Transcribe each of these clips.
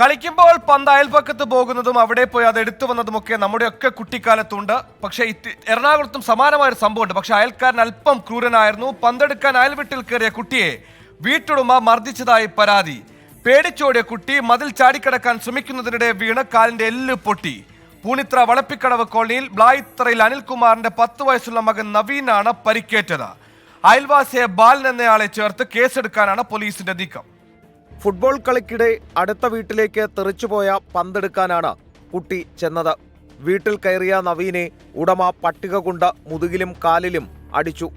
കളിക്കുമ്പോൾ പന്ത് അയൽപക്കത്ത് പോകുന്നതും അവിടെ പോയി അത് എടുത്തു വന്നതുമൊക്കെ നമ്മുടെയൊക്കെ കുട്ടിക്കാലത്തുണ്ട്. പക്ഷേ എറണാകുളത്തും സമാനമായ ഒരു സംഭവമുണ്ട്. പക്ഷെ അയൽക്കാരൻ അല്പം ക്രൂരനായിരുന്നു. പന്തെടുക്കാൻ അയൽവീട്ടിൽ കയറിയ കുട്ടിയെ വീട്ടുടമ മർദ്ദിച്ചതായി പരാതി. പേടിച്ചോടിയ കുട്ടി മതിൽ ചാടിക്കടക്കാൻ ശ്രമിക്കുന്നതിനിടെ വീണ് കാലിന്റെ എല്ല് പൊട്ടി. പൂണിത്ര വളപ്പിക്കടവ് കോളനിയിൽ ബ്ലായിത്തറയിൽ അനിൽകുമാറിന്റെ പത്ത് വയസ്സുള്ള മകൻ നവീനാണ് പരിക്കേറ്റത്. അയൽവാസിയെ ബാലൻ എന്നയാളെ ചേർത്ത് കേസെടുക്കാനാണ് പോലീസിന്റെ നീക്കം. ഫുട്ബോൾ കളിക്കിടെ അടുത്ത വീട്ടിലേക്ക് തെറിച്ചുപോയ പന്തെടുക്കാനാണ് കുട്ടി ചെന്നത്. വീട്ടിൽ കയറിയ നവീനെ ഉടമ പട്ടിക കൊണ്ട് മുതുകിലും കാലിലും അടിച്ചു.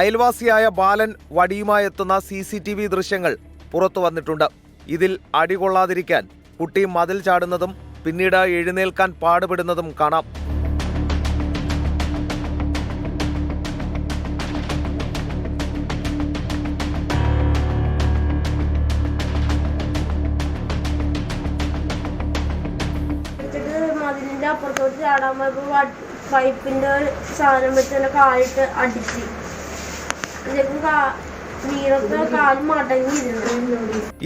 അയൽവാസിയായ ബാലൻ വടിയുമായി എത്തുന്ന സി സി ടി വി ദൃശ്യങ്ങൾ പുറത്തു വന്നിട്ടുണ്ട്. ഇതിൽ അടികൊള്ളാതിരിക്കാൻ കുട്ടി മതിൽ ചാടുന്നതും പിന്നീട് എഴുന്നേൽക്കാൻ പാടുപെടുന്നതും കാണാം. മതിലിന്റെ അപ്പുറത്തോട്ട് ചാടാൻ പോയപ്പോ പൈപ്പിന്റെ ഒരു സാധനം വെച്ച് എന്നെ കാലിട്ട് അടിച്ച്.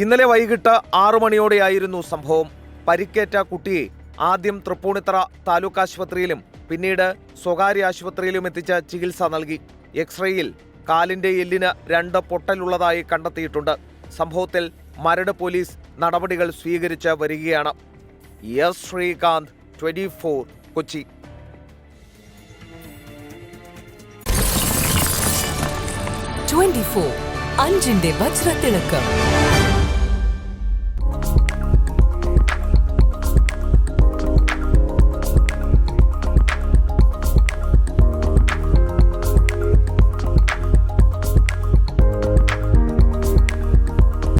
ഇന്നലെ വൈകിട്ട് ആറു മണിയോടെയായിരുന്നു സംഭവം. പരിക്കേറ്റ കുട്ടിയെ ആദ്യം തൃപ്പൂണിത്തറ താലൂക്ക് ആശുപത്രിയിലും പിന്നീട് സ്വകാര്യ ആശുപത്രിയിലും എത്തിച്ച് ചികിത്സ നൽകി. എക്സ്റേയിൽ കാലിന്റെ എല്ലിന് രണ്ട് പൊട്ടലുള്ളതായി കണ്ടെത്തിയിട്ടുണ്ട്. സംഭവത്തിൽ മരട് പോലീസ് നടപടികൾ സ്വീകരിച്ച് വരികയാണ്. Srikanth twenty Kochi. Twenty four അഞ്ചിന്റെ വജ്രത്തിളക്കം.